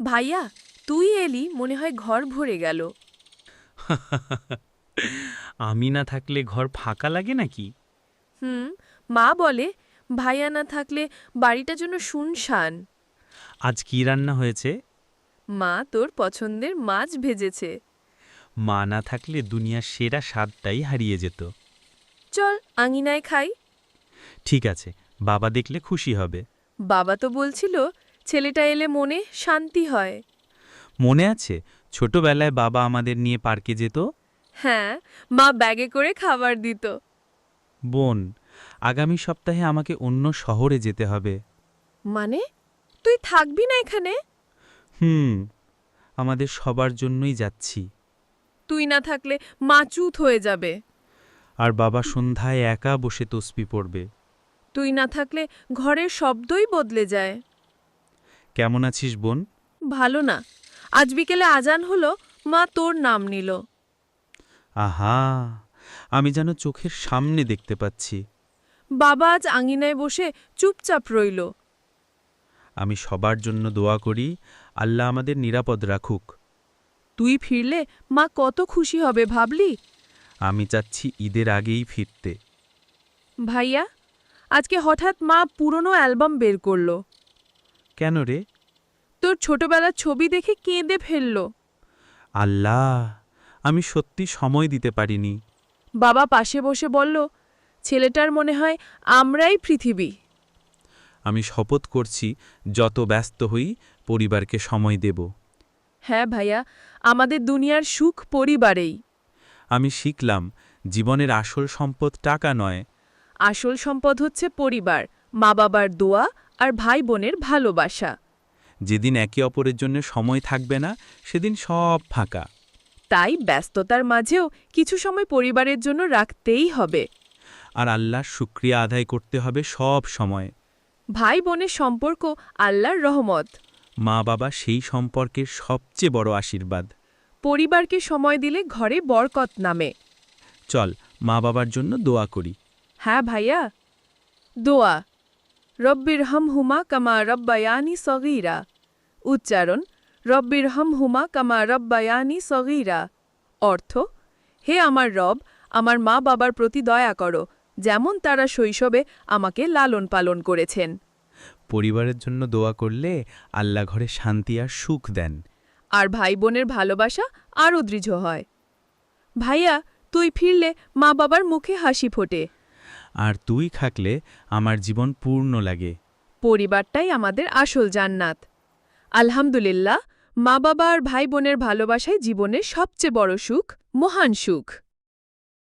ভাইয়া তুই এলি মনে হয় ঘর ভরে গেল। আমি না থাকলে ঘর ফাঁকা লাগে নাকি? হুম মা বলে ভাইয়া না থাকলে বাড়িটা যেন শুনশান। আজ কি রান্না হয়েছে? মা তোর পছন্দের মাছ ভেজেছে। মা না থাকলে দুনিয়ার সেরা স্বাদটাই হারিয়ে যেত। চল আঙিনায় খাই। ঠিক আছে বাবা দেখলে খুশি হবে। বাবা তো বলছিল ছেলেটা এলে মনে শান্তি হয়। মনে আছে? ছোটবেলায় বাবা আমাদের নিয়ে পার্কে যেত? হ্যাঁ মা ব্যাগে করে খাবার দিত। বোন আগামী সপ্তাহে আমাকে অন্য শহরে যেতে হবে। মানে? তুই থাকবি না এখানে? হুম আমাদের সবার জন্যই যাচ্ছি। তুই না থাকলে মা চুত হয়ে যাবে। আর বাবা সন্ধ্যায় একা বসে তসবি পড়বে। তুই না থাকলে ঘরের শব্দই বদলে যায়। কেমন আছিস বোন? ভালো না। আজ বিকেলে আজান হলো মা তোর নাম নিল। আহা আমি যেন চোখের সামনে দেখতে পাচ্ছি। বাবা আজ আঙিনায় বসে চুপচাপ রইল। আমি সবার জন্য দোয়া করি আল্লাহ আমাদের নিরাপদ রাখুক। তুই ফিরলে মা কত খুশি হবে ভাবলি? আমি চাচ্ছি ঈদের আগেই ফিরতে। ভাইয়া আজকে হঠাৎ মা পুরনো অ্যালবাম বের করল। কেন রে? তোর ছোটবেলার ছবি দেখে কেঁদে ফেলল। আল্লাহ আমি সত্যি সময় দিতে পারিনি। বাবা পাশে বসে বলল ছেলেটার মনে হয় আমরাই পৃথিবী। আমি শপথ করছি যত ব্যস্ত হই পরিবারকে সময় দেব। হ্যাঁ ভাইয়া আমাদের দুনিয়ার সুখ পরিবারেই। আমি শিখলাম জীবনের আসল সম্পদ টাকা নয়। আসল সম্পদ হচ্ছে পরিবার মা বাবার দোয়া আর ভাই বোনের ভালোবাসা। যেদিন একে অপরের জন্য সময় থাকবে না সেদিন সব ফাঁকা। তাই ব্যস্ততার মাঝেও কিছু সময় পরিবারের জন্য রাখতেই হবে। আর আল্লাহর শুক্রিয়া আদায় করতে হবে সব সময়। ভাই বোনের সম্পর্ক আল্লাহর রহমত। মা বাবা সেই সম্পর্কের সবচেয়ে বড় আশীর্বাদ। পরিবারকে সময় দিলে ঘরে বরকত নামে। চল মা বাবার জন্য দোয়া করি। হ্যাঁ ভাইয়া। দোয়া। রব্বির হম হুমা কামা রব্বায়ানি সগীরা। উচ্চারণ রব্বির হম হুমা কামা রব্বায়ানি সগীরা। অর্থ হে আমার রব আমার মা বাবার প্রতি দয়া করো যেমন তারা শৈশবে আমাকে লালন পালন করেছেন। পরিবারের জন্য দোয়া করলে আল্লাহ ঘরে শান্তি আর সুখ দেন। আর ভাই বোনের ভালোবাসা আরও দৃঢ় হয়। ভাইয়া তুই ফিরলে মা বাবার মুখে হাসি ফোটে। আর তুই থাকলে আমার জীবন পূর্ণ লাগে। পরিবারটাই আমাদের আসল জান্নাত। আলহামদুলিল্লাহ মা বাবা আর ভাই বোনের ভালোবাসাই জীবনের সবচেয়ে বড় সুখ, মহান সুখ।